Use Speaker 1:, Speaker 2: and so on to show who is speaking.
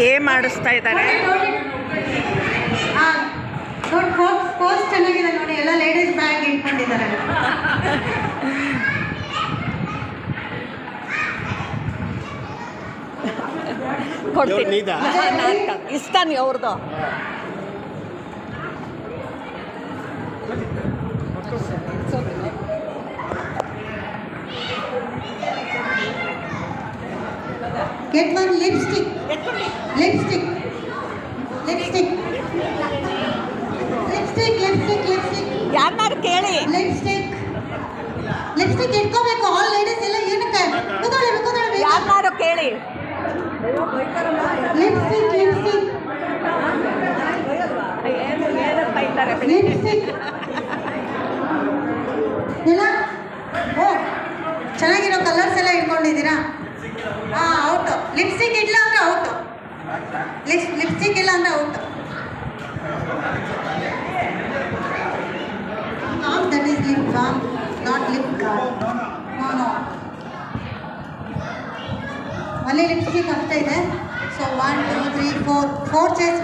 Speaker 1: Game ಆಡಿಸ್ತಾ ಇದ್ದಾರೆ.
Speaker 2: ನೋಡಿ ಪೋಸ್ ಚೆನ್ನಾಗಿದೆ ನೋಡಿ. ಎಲ್ಲ ಲೇಡೀಸ್ ಬ್ಯಾಗ್ ಇಟ್ಕೊಂಡಿದ್ದಾರೆ.
Speaker 1: ಕೊಡ್ತೀನಿ? ಇಸ್ತಾನಿ ಅವ್ರದ್ದು
Speaker 2: get one lipstick lipstick lipstick lipstick lipstick lipstick
Speaker 1: ಯಾರನ್ನಾರು ಕೇಳಿ.
Speaker 2: ಲಿಪ್ಸ್ಟಿಕ್ ಲಿಪ್ಸ್ಟಿಕ್ ಇಟ್ಕೋಬೇಕು. ಆಲ್ ಲೇಡೀಸ್ ಎಲ್ಲ ಏನಕ್ಕೆ? ಕೂತ್ಕೊಳ್ಳಿ ಕೂತ್ಕೊಳ್ಳಿ.
Speaker 1: ಯಾರನ್ನಾರು ಕೇಳಿ.
Speaker 2: ಲಿಪ್ಸ್ಟಿಕ್ ಲಿಪ್ಸ್ಟಿಕ್ ಲಿಪ್ಸ್ಟಿಕ್ ಇಲ್ಲ? ಓ ಚೆನ್ನಾಗಿರೋ ಕಲರ್ಸ್ ಎಲ್ಲ ಇಟ್ಕೊಂಡಿದ್ದೀರಾ? ಹಾಂ ಲಿಪ್ಸ್ಟಿಕ್ ಇಲ್ಲ ಅಂದ್ರೆ ಔಟು ಲಿಪ್ ಲಿಪ್ಸ್ಟಿಕ್ ಇಲ್ಲ ಅಂದ್ರೆ out half that is lip balm not lip no no ಒಳ್ಳೆ ಲಿಪ್ಸ್ಟಿಕ್ ಅಷ್ಟೇ ಇದೆ so one two three four four chairs